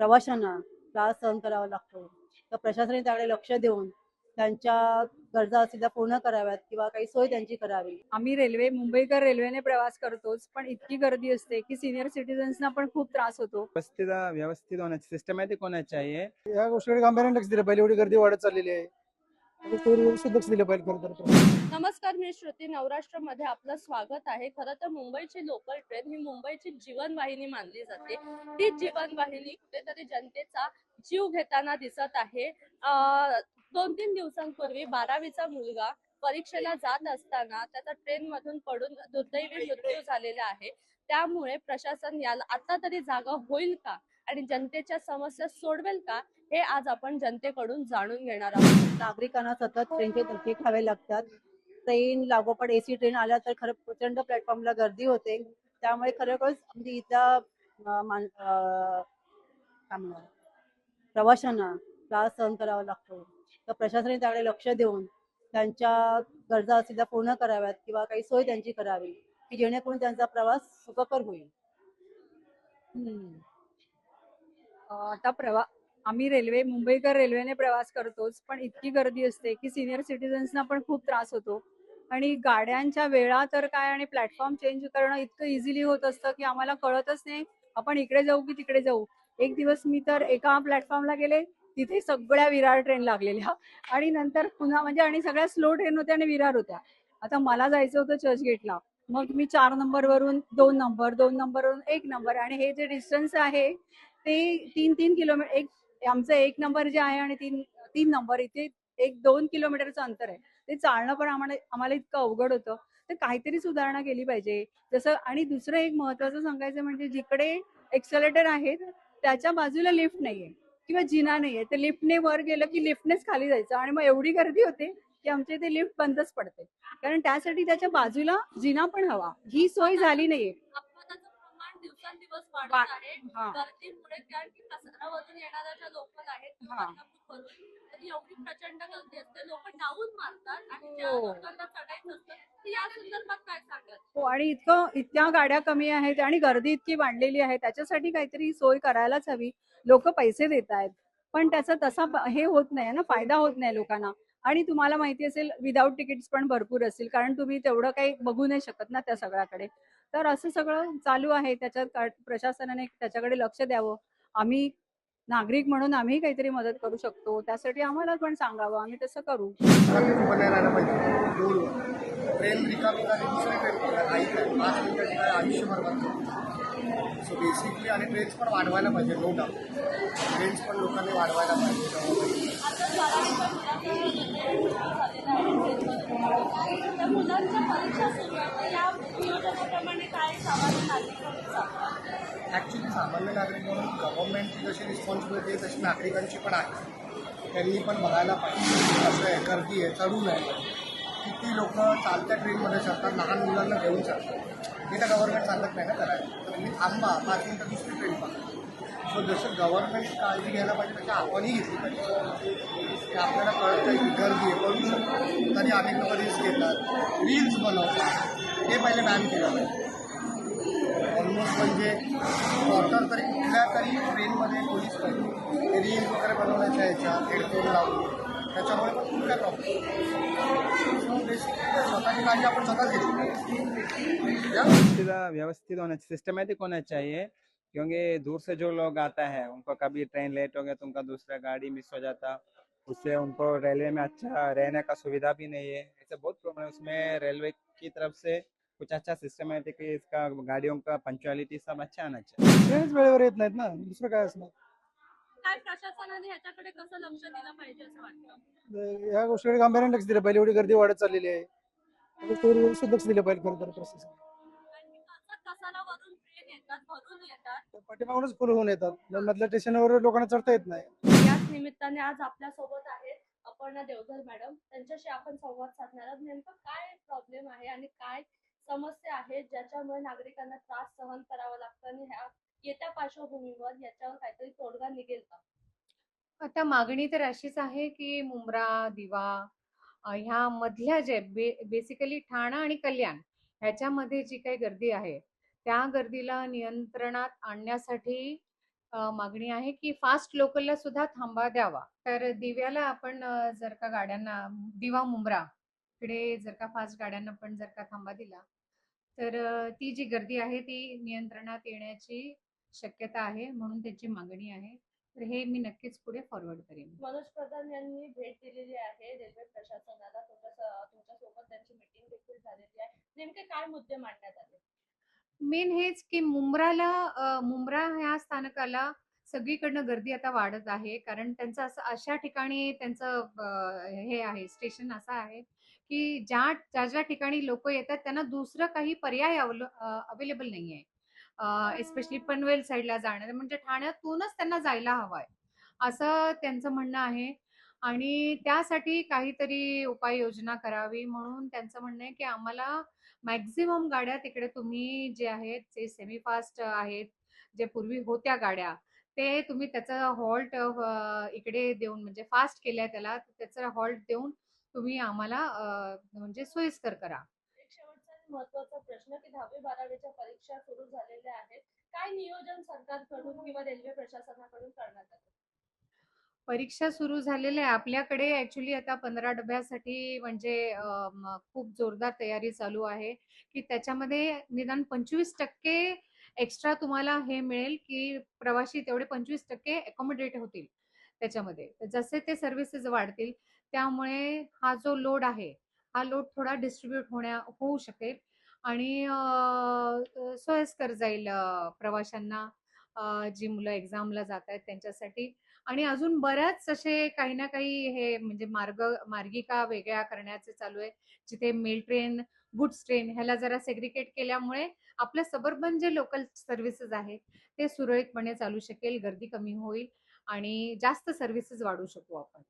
प्रवाशांना त्रास सहन करावा लागतो. तर प्रशासनाने त्याकडे लक्ष देऊन त्यांच्या गरजा असतील त्या पूर्ण कराव्यात किंवा काही सोय त्यांची करावी. आम्ही रेल्वे मुंबईकर रेल्वेने प्रवास करतोच पण इतकी गर्दी असते की सिनियर सिटीजन्सना पण खूप त्रास होतो. व्यवस्थित व्यवस्थित होना सिस्टमॅटिक होना चाहिए या गोष्टीकडे गांभीर्याने लक्ष दिलं पाहिजे. एवढी गर्दी वाढत चाललेली आहे. लक्ष दिलं पाहिजे खरं तर. नमस्कार मी श्रुती. नवराष्ट्रमध्ये आपलं स्वागत आहे. खरं तर मुंबईची लोकल ट्रेन ही मुंबईची जीवनवाहिनी मानली जाते. ती जीवनवाहिनी कुठेतरी जनतेचा जीव घेताना दिसत आहे. दोन तीन दिवसांपूर्वी बारावीचा मुलगा परीक्षेला जात असताना त्याचा ट्रेन मधून पडून दुर्दैवी मृत्यू झालेला आहे. त्यामुळे प्रशासन याला आता तरी जागा होईल का? आणि जनतेच्या समस्या सोडवेल का? हे आज आपण जनतेकडून जाणून घेणार आहोत. नागरिकांना सतत ट्रेनचे धक्के खावे लागतात. ट्रेन लागोपाठ एसी ट्रेन आल्या तर खरं प्रचंड प्लॅटफॉर्मला गर्दी होते. त्यामुळे खरोखरच म्हणजे काय म्हणूया, प्रवाशांना त्रास सहन करावा लागतो. तर प्रशासनाने त्याकडे लक्ष देऊन त्यांच्या गरजा असतील त्या पूर्ण कराव्यात किंवा काही सोय त्यांची करावी की जेणेकरून त्यांचा प्रवास सुखकर होईल. आता प्रवा आम्ही रेल्वे मुंबईकर रेल्वेने प्रवास करतोच पण इतकी गर्दी असते की सिनियर सिटीजन्सना पण खूप त्रास होतो. आणि गाड्यांच्या वेळा तर काय आणि प्लॅटफॉर्म चेंज करणं इतकं इझिली होत असतं की आम्हाला कळतच नाही आपण इकडे जाऊ की तिकडे जाऊ. एक दिवस मी तर एका प्लॅटफॉर्मला गेले तिथे सगळ्या विरार ट्रेन लागलेल्या आणि नंतर पुन्हा म्हणजे आणि सगळ्या स्लो ट्रेन होत्या आणि विरार होत्या. आता मला जायचं होतं चर्चगेटला मग मी चार नंबर वरून दोन नंबर दोन नंबर वरून एक नंबर आणि हे जे डिस्टन्स आहे ते तीन तीन किलोमीटर एक आमचं एक नंबर जे आहे आणि तीन तीन नंबर इथे एक दोन किलोमीटरचं अंतर आहे. ते चालणं पण आम्हाला आम्हाला इतकं अवघड होतं. तर काहीतरी सुधारणा केली पाहिजे. जसं आणि दुसरं एक महत्वाचं सांगायचं म्हणजे जिकडे एक्सलेटर आहेत त्याच्या बाजूला लिफ्ट नाहीये किंवा जिना नाहीये. तर लिफ्टने वर गेलं की लिफ्टनेच खाली जायचं. आणि मग एवढी गर्दी होते की आमच्या इथे लिफ्ट बंदच पडते. कारण त्यासाठी त्याच्या बाजूला जिना पण हवा. ही सोय झाली नाहीये. दिवसांदिवस वाढत आहे. हा. गर्दीमुळे कारण की कचरावरून येणाऱ्या ज्या लोकल आहेत हा. तर एवढी प्रचंड गर्दी असते. लोक डाऊन मारतात आणि ज्या हो. लोकांना चढायचं असतं ते या संदर्भात काय सांगत हो आणि इतकं इतक्या गाड्या कमी आहेत आणि गर्दी इतकी वाढलेली आहे त्याच्यासाठी काहीतरी सोय करायलाच हवी. लोक पैसे देत आहेत पण त्याचा तसा प- हे होत नाही ना फायदा होत नाही लोकांना. आणि तुम्हाला माहिती असेल विदाऊट तिकीट्स पण भरपूर असतील कारण तुम्ही तेवढं काही बघू नाही शकत ना त्या सगळ्याकडे. तर असं सगळं चालू आहे. त्याच्यात प्रशासनाने त्याच्याकडे लक्ष द्यावं. आम्ही नागरिक म्हणून आम्ही काहीतरी मदत करू शकतो. त्यासाठी आम्हाला पण सांगावं. आम्ही तसं करू. ट्रेन रिकामी झाली दुसरी काय आयुष्यभर बघतो सो बेसिकली आणि ट्रेन्स पण वाढवायला पाहिजे नो डाऊट ट्रेन्स पण लोकांनी वाढवायला पाहिजे आता बारावीच्या मुलांना झालेला आहे त्या मुलांच्या परीक्षा सुरू आहेत या नियोजनाप्रमाणे काय सामान्य नागरिक ॲक्च्युली सामान्य नागरिक म्हणून गव्हर्नमेंटची जशी रिस्पॉन्सिबिलिटी आहे तशी नागरिकांची पण आहे. त्यांनी पण बघायला पाहिजे असं आहे गर्दी आहे चढून आहे. किती लोक चालत्या ट्रेनमध्ये चढतात लहान मुलांना घेऊन चढतात हे तर गव्हर्नमेंट सांगत नाही ना करायला तर मी थांबा पाच मिनिटं दुसरी ट्रेन पाहतो सो जसं गव्हर्नमेंट काळजी घ्यायला पाहिजे तशी आपणही घेतली पाहिजे. की आपल्याला कळत गर्दी आहे शकतो तरी अनेक लोक रिल्स घेतात रील्स बनवतात हे। पहिले बॅन पाहिजे ऑलमोस्ट म्हणजे क्वार्टर तरी कुठल्या तरी ट्रेनमध्ये पोलीस पाहिजे रील्स वगैरे बनवण्याच्या ह्याच्यात हेडफोन लावून त्याच्यामुळे पण काय प्रॉब्लेम बेसिकली व्यवस्थित होना चाहिए क्योंकि दूर से जो लोग आता है, उनको कभी ट्रेन लेट हो गया तो उनका दूसरा गाड़ी मिस हो जाता। उससे उनको रेलवे में अच्छा रहने का सुविधा भी नहीं है। ऐसे बहुत प्रॉब्लम है। उसमें रेलवे की तरफ से कुछ अच्छा सिस्टमैटिक इसका गाड़ियों का पंचुअलिटी सब अच्छा आना चाहिए। ट्रेन्स वेळेवर येत नाहीत ना? दुसरं काय असणार काय प्रशासनाने ह्याच्याकडे कसं लक्ष दिलं पाहिजे असं वाटतं? तर या गोष्टीकडे गांभीर्याने लक्ष दिलं पाहिजे. एवढी गर्दी वाढत चाललेली आहे. या गोष्टीवर व्यवस्थित लक्ष दिलं पाहिजे खरं तर प्रशासन कारण की कसं कसाला वरून ट्रेन येतात भरून येतात? पाठीमागूनच फुल होऊन येतात. मधल्या स्टेशनवर लोकांना चढता येत नाही. याच निमित्ताने आज आपल्यासोबत आहेत अपर्णा देवधर मॅडम. त्यांच्याशी आपण संवाद साधणार आहोत. नेमकं काय प्रॉब्लेम आहे आणि काय समस्या आहेत ज्याच्यामुळे नागरिकांना त्रास सहन करावा लागतो आणि ह्या येत्या पार्श्वभूमीवर याच्यावर काहीतरी तोडगा निघेल का? आता मागणी तर अशीच आहे की मुंब्रा दिवा ह्या मधल्या जे बे बेसिकली ठाणा आणि कल्याण ह्याच्यामध्ये जी काही गर्दी आहे त्या गर्दीला नियंत्रणात आणण्यासाठी मागणी आहे की फास्ट लोकलला सुद्धा थांबा द्यावा. तर दिव्याला आपण जर का गाड्यांना दिवा मुंब्रा इकडे जर का फास्ट गाड्यांना पण जर का थांबा दिला तर ती जी गर्दी आहे ती नियंत्रणात येण्याची शक्यता आहे म्हणून त्याची मागणी आहे. तर हे मी नक्कीच पुढे फॉरवर्ड करेन. मनोज प्रधान यांनी भेट दिलेली आहे. रेल्वे प्रशासनाला तुमच्या तुमच्यासोबत त्यांची मीटिंग देखील झालेली आहे. नेमके काय मुद्दे मांडण्यात आले? मेन हेच की मुंब्राला मुंब्रा ह्या स्थानकाला सगळीकडनं गर्दी आता वाढत आहे. कारण त्यांचं असं अशा ठिकाणी त्यांचं हे आहे स्टेशन असं आहे की ज्या ज्या ज्या ठिकाणी लोक येतात त्यांना दुसरं काही पर्याय अवेलेबल नाही आहे एस्पेशली पनवेल साईडला जाणार. म्हणजे ठाण्यातूनच त्यांना जायला हवंय. असं त्यांचं म्हणणं आहे. आणि त्यासाठी काहीतरी उपाययोजना करावी म्हणून त्यांचं म्हणणं आहे की आम्हाला मॅक्झिमम गाड्या तिकडे तुम्ही जे आहेत जे सेमी फास्ट आहेत जे पूर्वी होत्या गाड्या ते तुम्ही त्याचा हॉल्ट इकडे देऊन म्हणजे फास्ट केलंय त्याला त्याचा हॉल्ट देऊन तुम्ही आम्हाला म्हणजे सोयीस्कर करा. महत्त्वाचा प्रश्न की दहावी बारावीच्या परीक्षा सुरू झालेल्या आहेत. काय नियोजन सरकारकडून किंवा रेल्वे प्रशासनाकडून करण्यात आलं? परीक्षा सुरू झालेल्या आहे. आपल्याकडे ऍक्च्युली आता पंधरा डब्यासाठी म्हणजे खूप जोरदार तयारी चालू आहे की त्याच्यामध्ये निदान पंचवीस टक्के एक्स्ट्रा तुम्हाला हे मिळेल की प्रवासी तेवढे पंचवीस टक्के अकोमोडेट होतील त्याच्यामध्ये. तर जसे ते सर्व्हिसेस वाढतील त्यामुळे हा जो लोड आहे हा लोड थोडा डिस्ट्रीब्यूट होण्या होऊ शकेल आणि सोयस्कर सोयीस्कर जाईल प्रवाशांना. जी मुलं एक्झामला जात आहेत त्यांच्यासाठी. आणि अजून बऱ्याच असे काही ना काही हे म्हणजे मार्ग मार्गिका वेगळ्या करण्याचे चालू आहे जिथे मेल ट्रेन गुड्स ट्रेन ह्याला जरा सेग्रिकेट केल्यामुळे आपलं सबर्बन जे लोकल सर्व्हिसेस आहेत ते सुरळीतपणे चालू शकेल गर्दी कमी होईल आणि जास्त सर्व्हिसेस वाढवू शकू आपण.